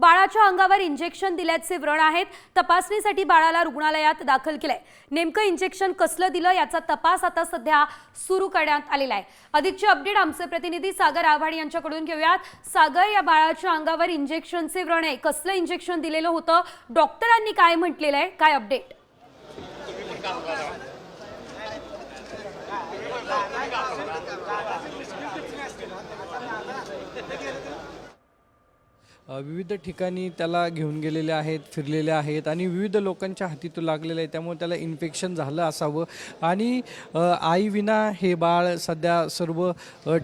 बाळाच्या अंगावर इंजेक्शन दिल्याचे व्रण आहेत. तपासणीसाठी बाळाला रुग्णालयात दाखल केलंय. नेमकं इंजेक्शन कसलं दिलं याचा तपास आता सध्या सुरू करण्यात आलेला आहे. अधिकचे अपडेट आमचे प्रतिनिधी सागर आव्हाड यांच्याकडून घेऊयात. सागर या बाळाच्या अंगावर इंजेक्शनचे व्रण आहे. कसलं इंजेक्शन दिलेलं होतं? डॉक्टरांनी काय म्हटलेलं आहे? काय अपडेट विविध ठिकाणी त्याला घेऊन गेलेले आहेत फिरलेले आहेत आणि विविध लोकांच्या हाती तो लागलेला आहे. त्यामुळे त्याला इन्फेक्शन झालं असावं. आणि आईविना हे बाळ सध्या सर्व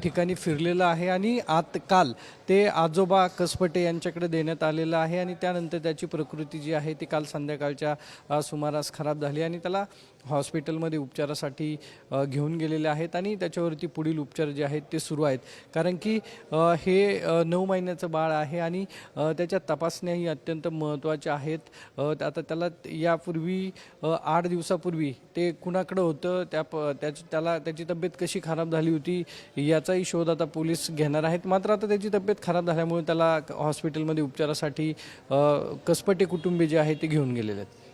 ठिकाणी फिरलेलं आहे आणि आत काल ते आजोबा कसपटे यांच्याकडे देण्यात आलेलं आहे आणि त्यानंतर त्याची प्रकृती जी आहे ती काल संध्याकाळच्या सुमारास खराब झाली आणि त्याला हॉस्पिटलमध्ये उपचारासाठी घेऊन गेलेले आहेत आणि त्याच्यावरती पुढील उपचार जे आहेत ते सुरू आहेत. कारण की हे नऊ महिन्याचं बाळ आहे आणि त्याच्या तपासण्याही अत्यंत महत्त्वाच्या आहेत. आता त्याला यापूर्वी आठ दिवसापूर्वी ते कुणाकडं होतं त्या प त्याची त्याला त्याची तब्येत कशी खराब झाली होती याचाही शोध आता पोलीस घेणार आहेत. मात्र आता त्याची तब्येत खराब झाल्यामुळे त्याला हॉस्पिटलमध्ये उपचारासाठी कसपटे कुटुंबे जे आहेत ते घेऊन गेलेले आहेत.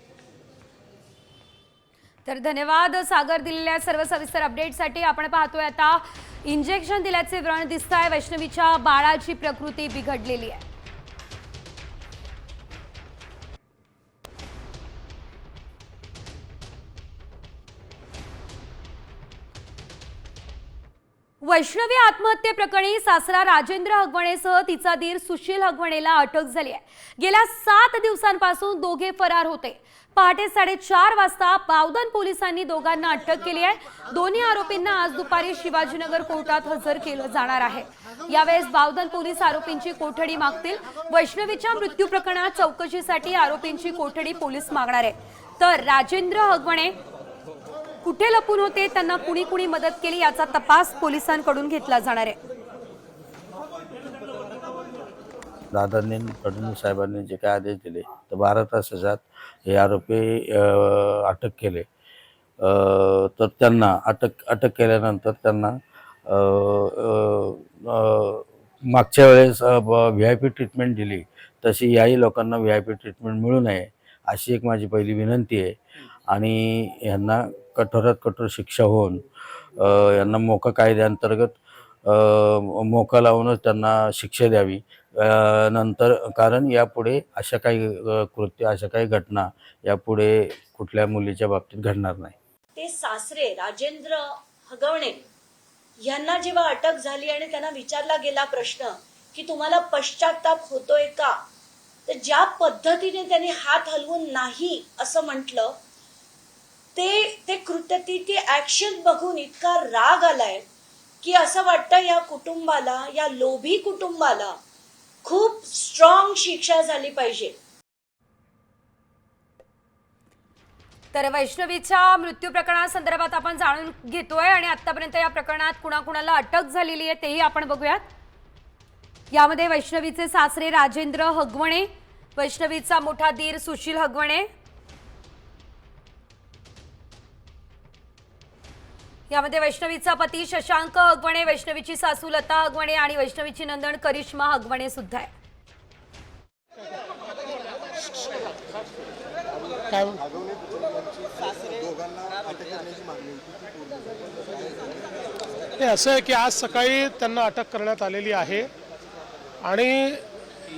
तर धन्यवाद सागर दिलेल्या सर्व सविस्तर अपडेटसाठी आपण पाहतोय आता इंजेक्शन दिल्याचे व्रण दिसत आहे वैष्णवीच्या बाळाची प्रकृती बिघडलेली आहे. वैष्णवी आत्महत्येप्रकरणी सासरा राजेंद्र हगवणेसह तिचा दीर सुशील हगवणेला अटक झाली आहे. गेल्या सात दिवसांपासून दोघे फरार होते. पहाटे साडेचार वाजता बावधन पोलिसांनी दोघांना अटक केली आहे. दोन्ही आरोपींना आज दुपारी शिवाजीनगर कोर्टात हजर केलं जाणार आहे. यावेळेस बावधन पोलीस आरोपींची कोठडी मागतील. वैष्णवीच्या मृत्यू प्रकरणात चौकशीसाठी आरोपींची कोठडी पोलीस मागणार आहे. तर राजेंद्र हगवणे कुठे लपून होते? त्यांना कुणी कुणी मदत केली? याचा तपास पोलिसांकडून घेतला जाणार आहे. दादांनी फडणवीस साहेबांनी जे काय आदेश दिले तर बारा तासात हे आरोपी अटक केले. तर त्यांना अटक अटक केल्यानंतर त्यांना मागच्या वेळेस व्ही आय पी ट्रीटमेंट दिली. तशी याही लोकांना व्ही आय पी ट्रीटमेंट मिळू नये अशी एक माझी पहिली विनंती आहे. आणि यांना कठोरात कठोर शिक्षा होऊन यांना मोका कायद्याअंतर्गत मोका लावूनच त्यांना शिक्षा द्यावी. नंतर कारण यापुढे अशा काही कृत्य अशा काही घटना यापुढे कुठल्या मुलीच्या बाबतीत घडणार नाही. ते सासरे राजेंद्र हगवणे यांना जेव्हा अटक झाली आणि त्यांना विचारला गेला प्रश्न की तुम्हाला पश्चाताप होतोय का? तर ज्या पद्धतीने त्यांनी हात हलवून नाही असं म्हटलं ते ते कृत्य ती ती ऍक्शन बघून इतका राग आलाय की असं वाटतं या कुटुंबाला या लोभी कुटुंबाला खूप स्ट्रॉंग शिक्षा झाली पाहिजे. तर वैष्णवीच्या मृत्यू प्रकरणासंदर्भात आपण जाणून घेतोय आणि आतापर्यंत या प्रकरणात कुणाकुणाला अटक झालेली आहे तेही आपण बघूयात. यामध्ये वैष्णवीचे सासरे राजेंद्र हगवणे वैष्णवीचा मोठा दीर सुशील हगवणे यामध्ये वैष्णवीचा पती शशांक हगवणे वैष्णवीची सासू लता हगवणे आणि वैष्णवीची नंदन करिश्मा हगवणे सुद्धा आहे ते असं आहे की आज सकाळी त्यांना अटक करण्यात आलेली आहे आणि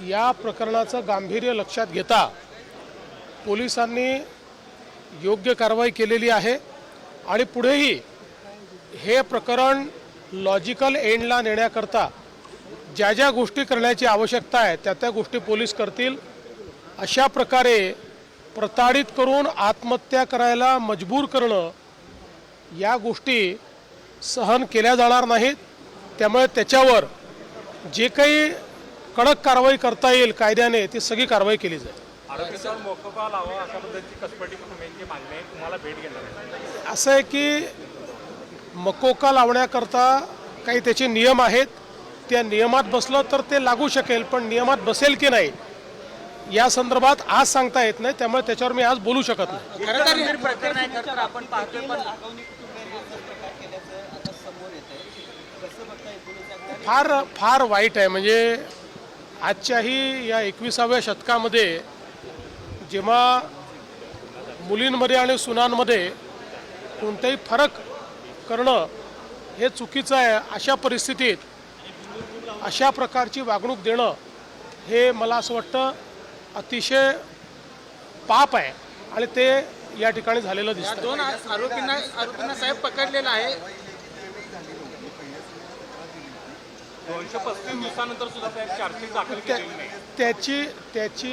या प्रकरणाचं गांभीर्य लक्षात घेता पोलिसांनी योग्य कारवाई केलेली आहे आणि पुढेही हे प्रकरण लॉजिकल एंडला नेण्याकरता ज्या ज्या गोष्टी करण्याची आवश्यकता आहे त्या त्या गोष्टी पोलीस करतील. अशा प्रकारे प्रताडित करून आत्महत्या करायला मजबूर करणं या गोष्टी सहन केल्या जाणार नाहीत. त्यामुळे त्याच्यावर जे काही कडक कारवाई करता येईल कायद्याने ती सगळी कारवाई केली जाईल. असं आहे की मकोका लावण्याकरता काही त्याचे नियम आहेत. त्या नियमात बसलं तर ते लागू शकेल पण नियमात बसेल की नाही या संदर्भात आज सांगता येत नाही. त्यामुळे त्याच्यावर मी आज बोलू शकत नाही. फार फार वाईट आहे. म्हणजे आजच्याही या एकविसाव्या शतकामध्ये जेव्हा मुलींमध्ये आणि सुनांमध्ये कोणताही फरक करणं हे चुकीचं आहे. अशा परिस्थितीत अशा प्रकारची वागणूक देणं हे मला असं वाटतं अतिशय पाप आहे आणि ते या ठिकाणी झालेलं दिसतं दोन आरोपींना आरोपींना साहेब पकडलेला आहे. दोनशे पस्तीस दिवसानंतर सुद्धा त्याची त्याची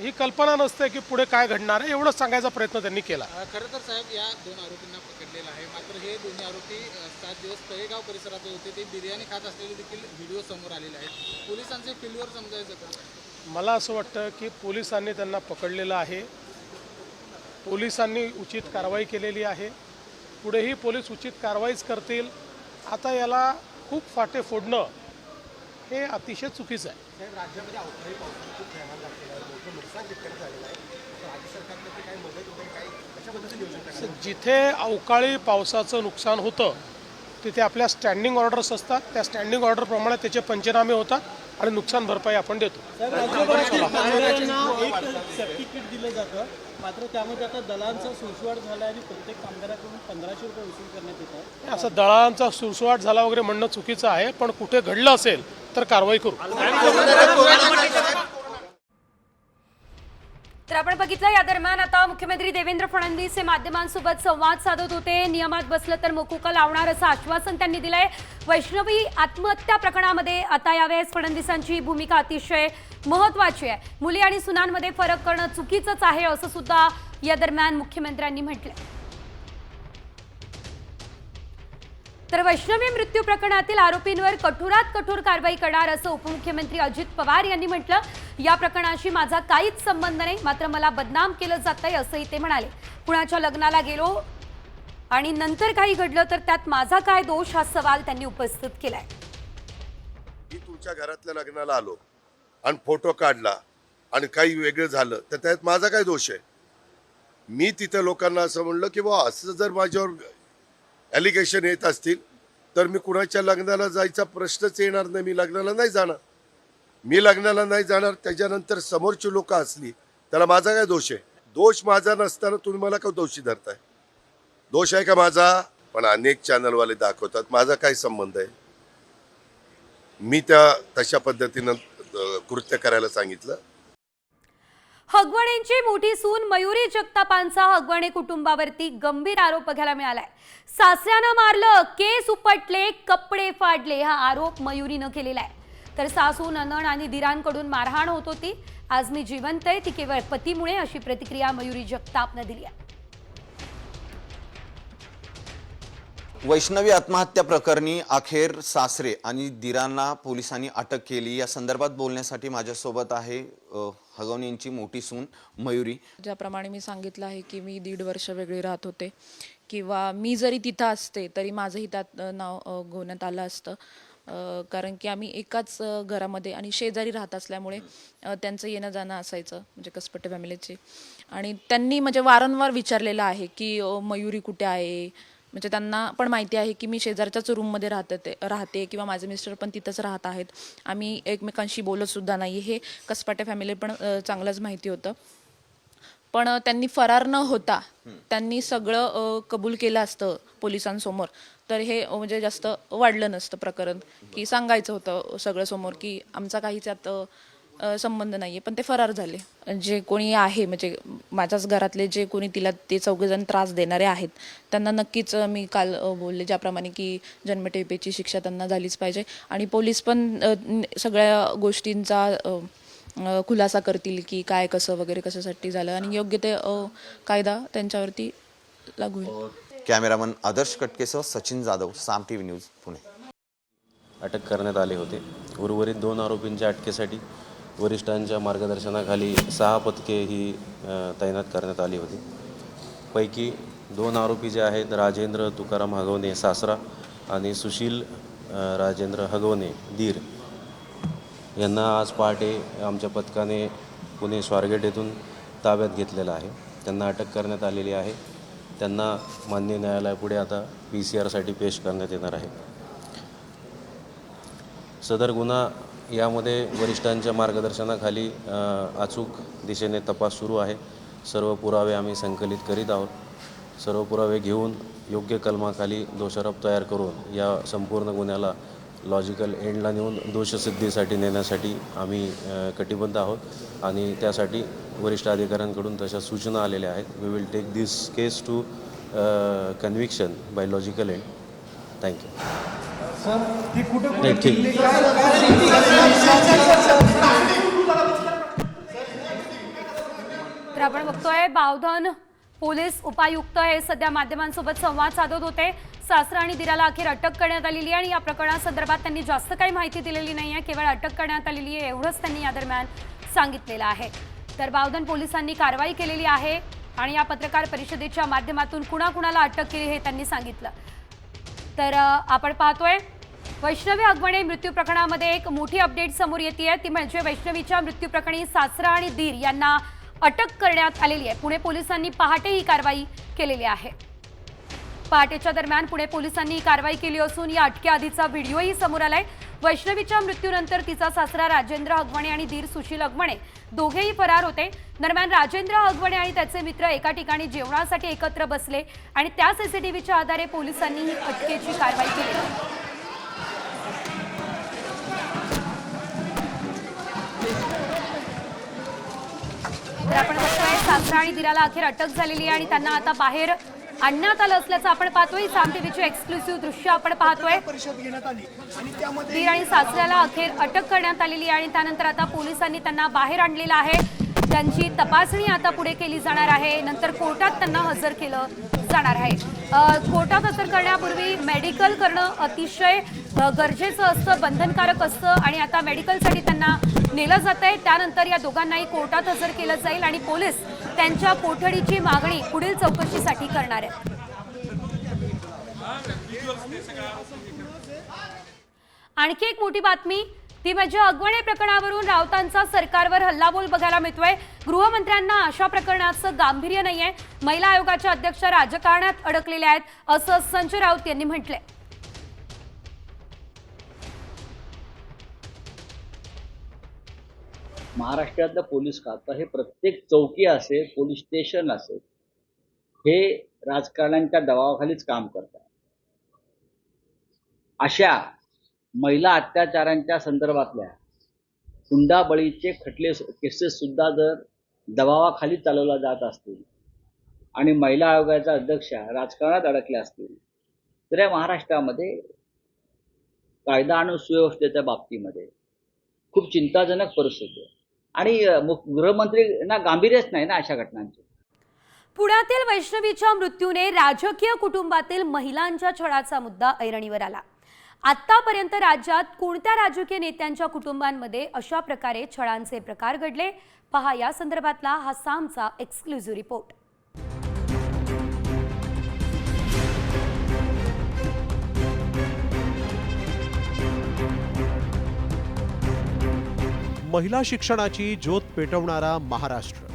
ही कल्पना नसते की पुढे काय घडणार आहे एवढंच सांगायचा प्रयत्न त्यांनी केला. खरं तर साहेब या दोन आरोपींना पकडलेलं आहे. मात्र हे दोन्ही आरोपी सात दिवस तळेगाव परिसरात होते. ते बिर्याणी खात असलेले देखील व्हिडिओ समोर आलेले आहेत. पोलिसांचे फिल्डवर समजायचं का? मला असं वाटतं की पोलिसांनी त्यांना पकडलेलं आहे. पोलिसांनी उचित कारवाई केलेली आहे. पुढेही पोलीस उचित कारवाईच करतील. आता याला खूप फाटे फोडणं हे अतिशय चुकीचं आहे. जिथे अवकाळी पावसाचं नुकसान होतं तिथे आपल्या स्टँडिंग ऑर्डर्स असतात. त्या स्टँडिंग ऑर्डरप्रमाणे त्याचे पंचनामे होतात आणि नुकसान भरपाई आपण देतो. दिलं जातं. मात्र त्यामध्ये आता दलांचा झाला आणि प्रत्येक कामगाराकडून पंधराशे रुपये वसूल करण्यात येतात असं दळांचा सुळसुळाट झाला वगैरे म्हणणं चुकीचं आहे पण कुठे घडलं असेल तर कारवाई करू. तर आपण बघितलं या दरम्यान आता मुख्यमंत्री देवेंद्र फडणवीस हे माध्यमांसोबत संवाद साधत होते. नियमात बसलं तर मोकुका लावणार असं आश्वासन त्यांनी दिलंय. वैष्णवी आत्महत्या प्रकरणामध्ये आता यावेळेस फडणवीसांची भूमिका अतिशय महत्वाची आहे. मुली आणि सुनांमध्ये फरक करणं चुकीचंच आहे असं सुद्धा या दरम्यान मुख्यमंत्र्यांनी म्हटलंय. तर वैष्णवी मृत्यू प्रकरणातील आरोपींवर कठोरात कठोर कारवाई करणार असं उपमुख्यमंत्री अजित पवार यांनी म्हटलं. या प्रकरणाशी माझा काहीच संबंध नाही मात्र मला बदनाम केलं जात आहे असंही ते म्हणाले. कुणाच्या लग्नाला गेलो आणि नंतर काही घडलं तर त्यात माझा काय दोष हा सवाल त्यांनी उपस्थित केलाय. मी तुमच्या घरातल्या लग्नाला आलो आणि फोटो काढला आणि काही वेगळं झालं तर त्यात माझा काय दोष आहे? मी तिथं लोकांना असं म्हणलं की बा असं जर माझ्यावर ॲलिगेशन येत असतील तर मी कुणाच्या लग्नाला जायचा प्रश्नच येणार नाही. मी लग्नाला नाही जाणार. मी लग्नाला नाही जाणार त्याच्यानंतर समोरची लोक असली त्याला माझा काय दोष आहे? दोष माझा नसताना तुम्ही मला का दोषी धरताय? दोष आहे का माझा? पण अनेक चॅनलवाले दाखवतात माझा काय संबंध आहे? मी त्या तशा पद्धतीनं कृत्य करायला सांगितलं. हगवणेंची मोठी सून मयुरी जगतापांचा हगवणे कुटुंबावरती गंभीर आरोप बघायला मिळालाय. सासऱ्यानं मारलं केस उपटले कपडे फाडले हा आरोप मयुरीनं केलेला आहे. तर सासू ननण आणि दिरांकडून मारहाण होत होती. आज मी जिवंत आहे ती केवळ पतीमुळे अशी प्रतिक्रिया मयुरी जगतापनं दिली आहे. वैष्णवी आत्महत्या प्रकरणी अखेर सासरे आणि दिरांना पोलिसांनी अटक केली. या संदर्भात बोलण्यासाठी माझ्यासोबत आहे हगवणींची मोठी सून मयुरी. ज्याप्रमाणे मी सांगितलं आहे की मी दीड वर्ष वेगळी राहत होते किंवा मी जरी तिथं असते तरी माझंही त्यात नाव घेण्यात आलं असतं. कारण की आम्ही एकाच घरामध्ये आणि शेजारी राहत असल्यामुळे त्यांचं येणं जाणं असायचं म्हणजे कसपटे फॅमिलीचे आणि त्यांनी म्हणजे वारंवार विचारलेलं आहे की मयुरी कुठे आहे? म्हणजे त्यांना पण माहिती आहे की मी शेजारच्याच रूममध्ये राहते ते राहते किंवा माझे मिस्टर पण तिथंच राहत आहेत. आम्ही एकमेकांशी बोलतसुद्धा नाही हे कसपाटे फॅमिली पण चांगलंच माहिती होतं. पण त्यांनी फरार न होता त्यांनी सगळं कबूल केलं असतं पोलिसांसमोर. तर हे म्हणजे जास्त वाढलं नसतं प्रकरण. की सांगायचं होतं सगळं समोर की आमचा काहीच यात संबंध नाही आहे पण ते फरार झाले. जे कोणी आहे म्हणजे माझ्याच घरातले जे कोणी तिला ते चौघेजण त्रास देणारे आहेत त्यांना नक्कीच मी काल बोलले ज्याप्रमाणे की जन्मठेपेची शिक्षा त्यांना झालीच पाहिजे. आणि पोलीस पण सगळ्या गोष्टींचा खुलासा करतील की काय कसं वगैरे कशासाठी झालं. आणि योग्य ते कायदा त्यांच्यावरती लागू होईल. Cameraman Adarsh कटकेसह Sachin Jadhav Saam T V news Pune. अटक करण्यात आले होते. उर्वरित दोन आरोपींच्या अटकेसाठी वरिष्ठांच्या मार्गदर्शनाखाली सहा पथके ही तैनात करण्यात आली होती. पैकी दोन आरोपी जे आहेत राजेंद्र तुकाराम हगवणे सासरा आणि सुशील राजेंद्र हगवणे दीर. यांना आज पहाटे आमच्या पथकाने पुणे स्वारगेट येथून ताब्यात घेतलेलं आहे. त्यांना अटक करण्यात आलेली आहे. त्यांना मान्य न्यायालयापुढे आता पी सी आरसाठी पेश करण्यात येणार आहे. सदर गुन्हा यामध्ये वरिष्ठांच्या मार्गदर्शनाखाली अचूक दिशेने तपास सुरू आहे. सर्व पुरावे आम्ही संकलित करीत आहोत. सर्व पुरावे घेऊन योग्य कलमाखाली दोषारोप तयार करून या संपूर्ण गुन्ह्याला लॉजिकल एंडला नेऊन दोषसिद्धीसाठी नेण्यासाठी आम्ही कटिबद्ध आहोत. आणि त्यासाठी वरिष्ठ अधिकाऱ्यांकडून तशा सूचना आलेल्या आहेत. We will take this case to conviction by logical end thank you नाही ठीक तर आपण बघतोय बावधन पोलीस उपायुक्त हे सध्या माध्यमांसोबत संवाद साधत होते सासरा आणि दिराला अखेर अटक करण्यात आलेली आहे आणि या प्रकरणासंदर्भात त्यांनी जास्त काही माहिती दिलेली नाही आहे केवळ अटक करण्यात आलेली आहे एवढंच त्यांनी या दरम्यान सांगितलेलं आहे तर बावधन पोलिसांनी कारवाई केलेली आहे आणि या पत्रकार परिषदेच्या माध्यमातून कुणाकुणाला अटक केली हे त्यांनी सांगितलं तर आपण पाहतोय वैष्णवी अगवणे मृत्यू प्रकरणामध्ये एक मोठी अपडेट समोर येते आहे ती म्हणजे वैष्णवीच्या मृत्यू प्रकरणी सासरा आणि दीर यांना अटक करण्यात आलेली आहे. पुणे पोलिसांनी पहाटे ही कारवाई केलेली आहे. पहाटेच्या दरम्यान पुणे पोलिसांनी कारवाई केली असून या अटकेआधीचा व्हिडिओही समोर आलाय. वैष्णवीच्या मृत्यूनंतर तिचा सासरा राजेंद्र हगवणे आणि धीर सुशील हगवणे दोघेही फरार होते. दरम्यान राजेंद्र हगवणे आणि त्याचे मित्र एका ठिकाणी जेवणासाठी एकत्र बसले आणि त्या सीसीटीव्हीच्या आधारे पोलिसांनी ही अटकेची कारवाई केली. तर आपण बघतोय सासरा आणि दिराला अखेर अटक झालेली आहे आणि त्यांना आता बाहेर आणण्यात आलं असल्याचं आपण पाहतोय. साम टीव्हीचे एक्सक्लुसिव्ह दृश्य आपण पाहतोय. दीर आणि सासऱ्याला अखेर अटक करण्यात आलेली आहे आणि त्यानंतर आता पोलिसांनी त्यांना बाहेर आणलेलं आहे. त्यांची तपासणी आता पुढे केली जाणार आहे. नंतर कोर्टात त्यांना हजर केलं जाणार आहे. कोर्टात हजर करण्यापूर्वी मेडिकल करणं अतिशय गरजेचं असतं बंधनकारक असतं आणि आता मेडिकलसाठी त्यांना नेलं जात आहे. त्यानंतर या दोघांनाही कोर्टात हजर केलं जाईल आणि पोलीस त्यांच्या कोठडीची मागणी पुढील चौकशीसाठी करणार आहेत. आणखी एक मोठी बातमी ती म्हणजे अगवणे प्रकरणावरून राऊतांचा सरकारवर हल्लाबोल बघायला मिळतोय. गृहमंत्र्यांना अशा प्रकरणाचं गांभीर्य नाहीये. महिला आयोगाच्या अध्यक्ष राजकारणात अडकलेल्या आहेत असं संजय राऊत यांनी म्हटलंय. महाराष्ट्रातलं पोलीस खातं हे प्रत्येक चौकी असेल पोलीस स्टेशन असेल हे राजकारण्यांच्या दबावाखालीच काम करतात. अशा महिला अत्याचारांच्या संदर्भातल्या हुंडाबळीचे खटले केसेस सुद्धा जर दबावाखाली चालवल्या जात असतील आणि महिला आयोगाच्या अध्यक्षा राजकारणात अडकल्या असतील तर या महाराष्ट्रामध्ये कायदा आणि सुव्यवस्थेच्या बाबतीमध्ये खूप चिंताजनक परिस्थिती आहे. आणि अ, गांभीर्यच नाही ना अशा घटनांचे. पुण्यातील वैष्णवीच्या मृत्यूने राजकीय कुटुंबातील महिलांच्या छळाचा मुद्दा ऐरणीवर आला. आतापर्यंत राज्यात कोणत्या राजकीय नेत्यांच्या कुटुंबांमध्ये अशा प्रकारे छळांचे प्रकार घडले? पहा या संदर्भातला हा सामचा एक्सक्लुझिव्ह रिपोर्ट महिला शिक्षणाची ज्योत पेटवणारा महाराष्ट्र.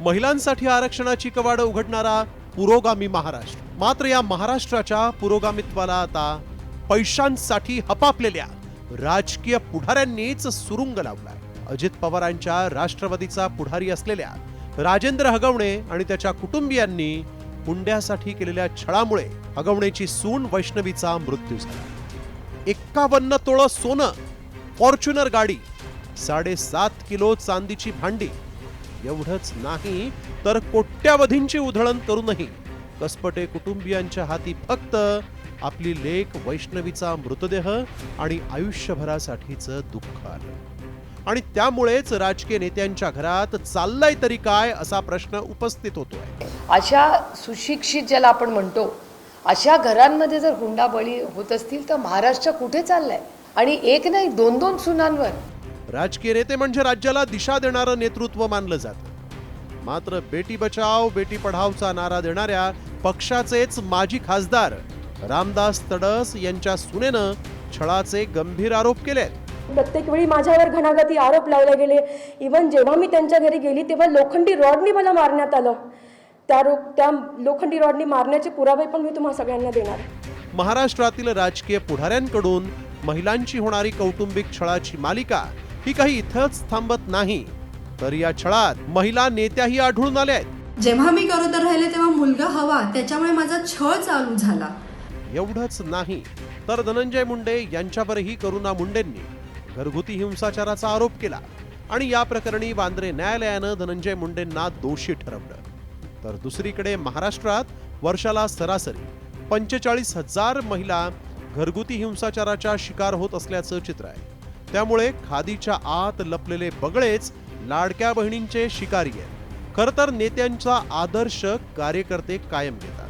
महिलांसाठी आरक्षणाची कवाड उघडणारा पुरोगामी महाराष्ट्र. मात्र या महाराष्ट्राच्या पुरोगामित्वाला आता पैशांसाठी हपापलेल्या राजकीय पुढाऱ्यांनीच सुरुंग लावलाय. अजित पवारांच्या राष्ट्रवादीचा पुढारी असलेल्या राजेंद्र हगवणे आणि त्याच्या कुटुंबियांनी हुंड्यासाठी केलेल्या छळामुळे हगवणेची सून वैष्णवीचा मृत्यू झाला. एक्कावन्न तोळं सोनं फॉर्च्युनर गाडी साडेसात किलो चांदीची भांडी. एवढंच नाही तर कोट्यावधींची उधळण करूनही कसपटे कुटुंबियांच्या हाती फक्त आपली लेख वैष्णवीचा मृतदेह आणि आयुष्यभरासाठीचं दुःख आलं. आणि त्यामुळेच राजकीय नेत्यांच्या घरात चाललाय तरी काय असा प्रश्न उपस्थित होतोय. अशा सुशिक्षित ज्याला आपण म्हणतो अशा घरांमध्ये जर हुंडाबळी होत असतील तर महाराष्ट्र कुठे चाललाय? आणि एक नाही दोन दोन सुनांवर राजकीय नेते म्हणजे राज्याला दिशा देणारं नेतृत्व मानलं जातं. मात्र बेटी बचाव बेटी पढावचा नारा देणाऱ्या पक्षाचेच माजी खासदार रामदास तडस यांच्या सुनेनं छळाचे गंभीर आरोप केले प्रत्येक वेळी माझ्यावर घणाघाती आरोप लावले गेले. इवन जेव्हा मी त्यांच्या घरी गेली तेव्हा लोखंडी रॉडनी मला मारण्यात आलं. त्या रो त्या लोखंडी रॉडनी मारण्याचे पुरावे पण मी तुम्हाला सगळ्यांना देणार. महाराष्ट्रातील राजकीय पुढाऱ्यांकडून महिलांची होणारी कौटुंबिक छळाची मालिका ही काही इथंच थांबत नाही. तर या छळात महिला नेत्याही आढळून आल्या आहेत. जेव्हा मी गरोदर राहिले तेव्हा मुलगा हवा त्याच्यामुळे माझा छळ चालू झाला. एवढंच नाही तर धनंजय मुंडे यांच्यावरही करुणा मुंडेंनी घरगुती हिंसाचाराचा आरोप केला आणि या प्रकरणी वांद्रे न्यायालयानं धनंजय मुंडेंना दोषी ठरवलं. तर दुसरीकडे महाराष्ट्रात वर्षाला सरासरी पंचेचाळीस हजार महिला घरगुती हिंसाचाराच्या शिकार होत असल्याचं चित्र आहे. त्यामुळे खादीच्या आत लपलेले बगळेच लाडक्या बहिणींचे शिकारी आहेत. खर तर नेत्यांचा आदर्श कार्यकर्ते कायम घेतात.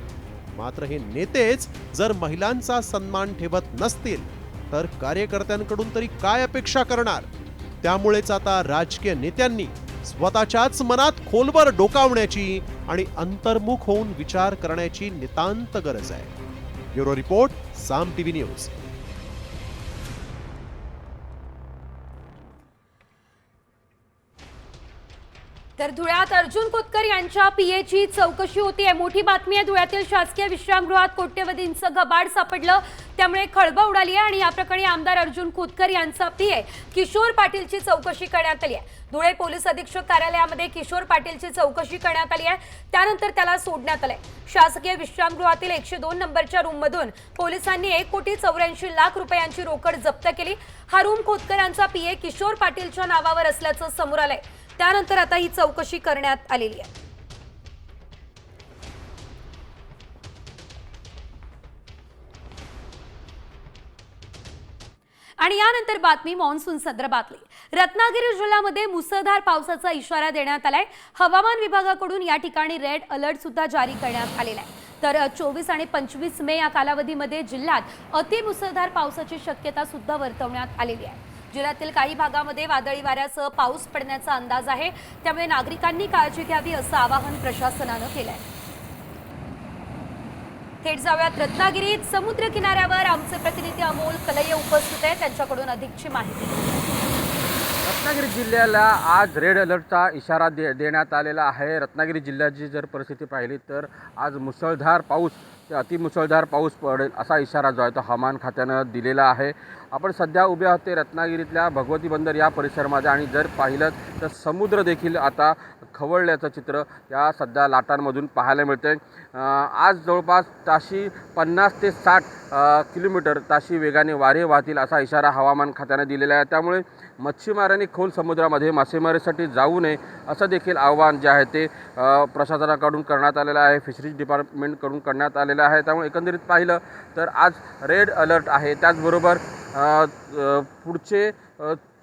मात्र हे नेतेच जर महिलांचा सन्मान ठेवत नसतील तर कार्यकर्त्यांकडून तरी काय अपेक्षा करणार? त्यामुळेच आता राजकीय नेत्यांनी स्वतःच्याच मनात खोलवर डोकावण्याची आणि अंतर्मुख होऊन विचार करण्याची नितांत गरज आहे. Bureau report Saam TV news. तर धुळ्यात अर्जुन खोतकर यांच्या पीएची चौकशी होती. आहे मोठी बातमी आहे. धुळ्यातील शासकीय विश्रामगृहात कोट्यवधींचं गबाड सापडलं. त्यामुळे खळबळ उडाली आहे आणि या प्रकरणी आमदार अर्जुन खोतकर यांचा पीए किशोर पाटीलची चौकशी करण्यात आली आहे. धुळे पोलीस अधीक्षक कार्यालयामध्ये किशोर पाटीलची चौकशी करण्यात आली आहे. त्यानंतर त्याला सोडण्यात आलंय. शासकीय विश्रामगृहातील एकशे दोन नंबरच्या रूममधून पोलिसांनी एक कोटी चौऱ्याऐंशी लाख रुपयांची रोकड जप्त केली. हा रूम खोतकरांचा पीए किशोर पाटीलच्या नावावर असल्याचं समोर आलंय. त्यानंतर आता ही चौकशी करण्यात आलेली आहे. आणि यानंतर बातमी मान्सून संदर्भातली. रत्नागिरी जिल्ह्यामध्ये मुसळधार पावसाचा इशारा देण्यात आलाय. हवामान विभागाकडून या ठिकाणी रेड अलर्ट सुद्धा जारी करण्यात आलेला आहे. तर चोवीस आणि पंचवीस मे या कालावधीमध्ये जिल्ह्यात अतिमुसळधार पावसाची शक्यता सुद्धा वर्तवण्यात आलेली आहे. जिल्ह्यातील काही भागामध्ये वादळी वाऱ्यासह पाऊस पडण्याचा अंदाज आहे. त्यामुळे नागरिकांनी काळजी घ्यावी असं आवाहन प्रशासनानं केलं आहे थेट जाऊयात रत्नागिरीत. समुद्र किनाऱ्यावर आमचे प्रतिनिधी अमोल कलय उपस्थित आहे त्यांच्याकडून अधिकची माहिती. रत्नागिरी जिल्ह्याला आज रेड अलर्टचा इशारा दे देण्यात आलेला आहे. रत्नागिरी जिल्ह्याची जर परिस्थिती पाहिली तर आज मुसळधार पाऊस अतिमुसळधार पाऊस पडेल असा इशारा जो आहे तो हवामान खात्यानं दिलेला आहे. आपण सध्या उभे आहोत ते रत्नागिरीतल्या भगवती बंदर या परिसरामध्ये आणि जर पाहिलं तर समुद्र देखील आता खवळल्याचं चित्र या सध्या लाटांमधून पाहायला मिळतं आहे आज जवळपास ताशी पन्नास ते साठ किलोमीटर ताशी वेगाने वारे वाहतील असा इशारा हवामान खात्याने दिलेला आहे. त्यामुळे मच्छीमारांनी खोल समुद्रामध्ये मासेमारीसाठी जाऊ नये असं देखील आव्हान जे आहे ते प्रशासनाकडून करण्यात आलेलं आहे. फिशरीज डिपार्टमेंटकडून करण्यात आलेलं आहे. त्यामुळे एकंदरीत पाहिलं तर आज रेड अलर्ट आहे. त्याचबरोबर पुढचे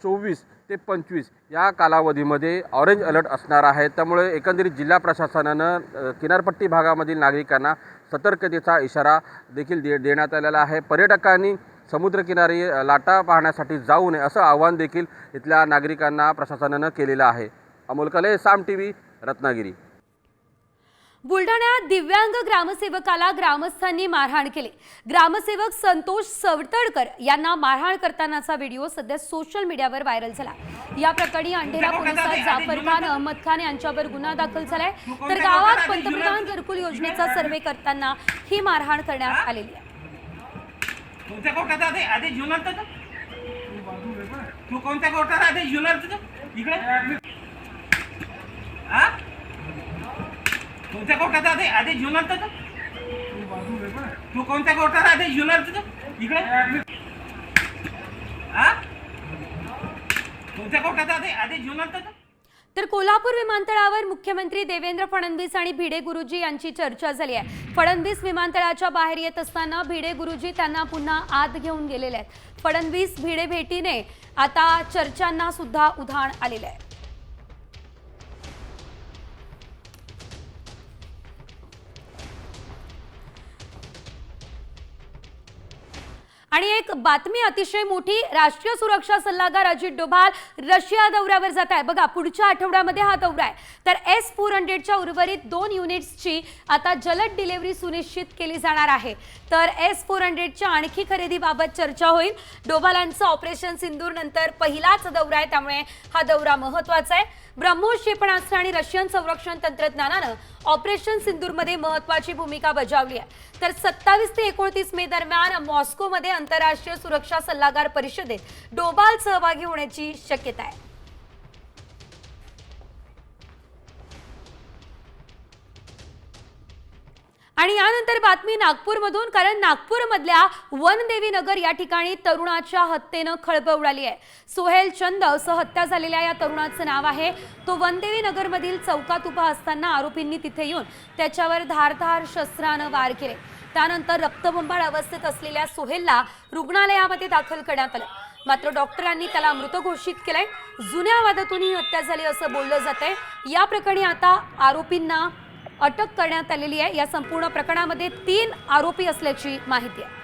चोवीस ते पंचवीस या कालावधीमध्ये ऑरेंज अलर्ट असणार आहे. त्यामुळे एकंदरीत जिल्हा प्रशासनानं किनारपट्टी भागामधील नागरिकांना सतर्कतेचा इशारा देखील दे देण्यात आलेला आहे. पर्यटकांनी समुद्रकिनारी लाटा पाहण्यासाठी जाऊ नये असं आवाहन देखील इथल्या नागरिकांना प्रशासनानं केलेलं आहे. Amol Kale Saam T V Ratnagiri. बुलढाण्यात दिव्यांग ग्रामसेवकाला ग्रामस्थांनी मारहाण केली. ग्रामसेवक संतोष सवतडकर यांना मारहाण करतानाचा व्हिडिओ सध्या सोशल मीडियावर व्हायरल झाला. या प्रकरणी अंधेरा पोलिसात जाफर खान अहमद खान यांच्यावर गुन्हा दाखल झालाय. तर गावात पंतप्रधान घरकुल योजनेचा सर्वे करताना ही मारहाण करण्यात आलेली आहे. कोणत्या कोर्टात आधी आधी ज्युनर तर तू कोणत्या कोर्टात आधी ज्युनर तुझं इकडे? हा? कोणत्या कोर्टात आधी आधी ज्युनर तर तू? इकडे कोणत्या कोर्टात आधी आधी ज्युनर तर तर कोल्हापूर विमानतळावर मुख्यमंत्री देवेंद्र फडणवीस आणि भिडे गुरुजी यांची चर्चा झाली आहे. फडणवीस विमानतळाच्या बाहेर येत असताना भिडे गुरुजी त्यांना पुन्हा आत घेऊन गेलेले आहेत. फडणवीस भिडे भेटीने आता चर्चांना सुद्धा उधाण आलेलं आहे. आणि एक बातमी अतिशय मोठी राष्ट्रीय सुरक्षा सल्लागार अजित डोभाल रशिया दौऱ्यावर जात आहे. बघा पुढच्या आठवड्यामध्ये हा दौरा आहे. तर एस फोर हंड्रेडच्या उर्वरित दोन युनिट्सची आता जलद डिलिव्हरी सुनिश्चित केली जाणार आहे. तर एस फोर हंड्रेडच्या आणखी खरेदीबाबत चर्चा होईल. डोभालांचं ऑपरेशन सिंदूर नंतर पहिलाच दौरा आहे त्यामुळे हा दौरा महत्त्वाचा आहे. ब्रह्मोस क्षेपणास्त्र आणि रशियन संरक्षण तंत्रज्ञानानं ऑपरेशन सिंदूरमध्ये महत्वाची भूमिका बजावली आहे. तर सत्तावीस ते एकोणतीस मे दरम्यान मॉस्कोमध्ये आंतरराष्ट्रीय सुरक्षा सल्लागार परिषदेत डोबाल सहभागी होण्याची शक्यता आहे. आणि यानंतर बातमी नागपूरमधून कारण नागपूरमधल्या वनदेवी नगर या ठिकाणी तरुणाच्या हत्येनं खळबळ उडाली आहे. सोहेल चंद असं हत्या झालेल्या या तरुणाचं नाव आहे. तो वनदेवी नगरमधील चौकात उभा असताना आरोपींनी तिथे येऊन त्याच्यावर धारधार शस्त्रानं वार केले. त्यानंतर रक्तबंबाळ अवस्थेत असलेल्या सोहेलला रुग्णालयामध्ये दाखल करण्यात आलं. मात्र डॉक्टरांनी त्याला मृत घोषित केलंय. जुन्या वादातून ही हत्या झाली असं बोललं जात आहे या प्रकरणी आता आरोपींना अटक करण्यात आलेली आहे. या संपूर्ण प्रकरणामध्ये तीन आरोपी असल्याची माहिती आहे.